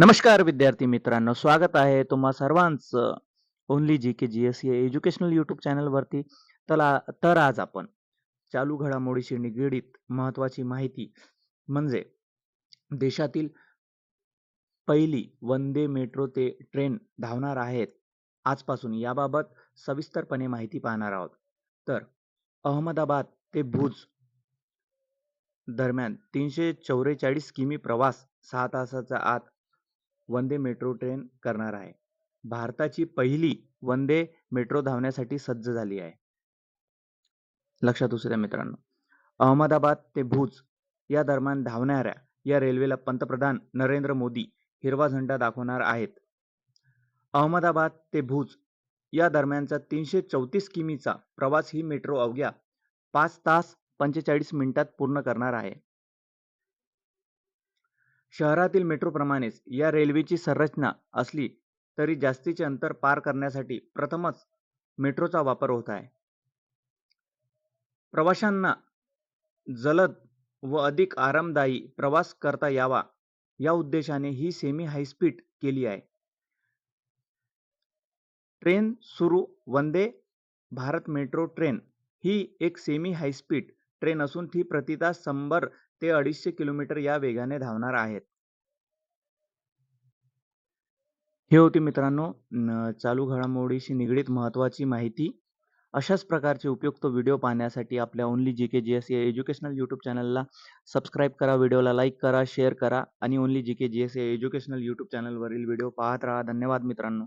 नमस्कार विद्यार्थी मित्रांनो स्वागत आहे तुम्हा सर्वांचं only G K G S educational YouTube चॅनलवरती. तला तर आज आपण चालू घडामोडीशी निगडीत महत्वाची माहिती म्हणजे देशातील पहिली वंदे मेट्रो ते ट्रेन धावणार आहेत. आजपासून याबाबत सविस्तरपणे माहिती पाहणार आहोत. तर अहमदाबाद ते भुज दरम्यान तीनशे चौवेचाळीस किमी प्रवास सहा तासाच्या आत वंदे मेट्रो ट्रेन करणार आहे. भारताची पहिली वंदे मेट्रो धावण्यासाठी सज्ज झाली आहे. लक्षात असू द्या मित्रांनो. अहमदाबाद ते भुज या दरम्यान धावणाऱ्या या रेल्वेला पंतप्रधान नरेंद्र मोदी हिरवा झेंडा दाखवणार आहेत. अहमदाबाद ते भुज या दरम्यानचा तीनशे चौतीस किमीचा प्रवास ही मेट्रो अवघ्या पाच तास पंचेचाळीस मिनिटात पूर्ण करणार आहे. शहरातील मेट्रोप्रमाणेच या रेल्वेची संरचना असली तरी जास्तीचे अंतर पार करण्यासाठी प्रथमच मेट्रोचा वापर होत आहे. प्रवाशांना जलद व अधिक आरामदायी प्रवास करता यावा या उद्देशाने ही सेमी हायस्पीड केली आहे. ट्रेन सुरू वंदे भारत मेट्रो ट्रेन ही एक सेमी हायस्पीड ट्रेन असून ती प्रतितास शंभर ते अडीचशे किलोमीटर या वेगाने धावणार आहेत. हे होती मित्रांनो चालू घडामोडीशी निगडीत महत्त्वाची माहिती. अशाच प्रकारचे उपयुक्त व्हिडिओ पाहण्यासाठी आपल्या only G K G S या एज्युकेशनल यूट्यूब चॅनलला सबस्क्राईब करा व्हिडिओला लाईक करा शेअर करा आणि only G K G S या एज्युकेशनल यूट्यूब चॅनलवरील व्हिडिओ पाहत राहा. धन्यवाद मित्रांनो.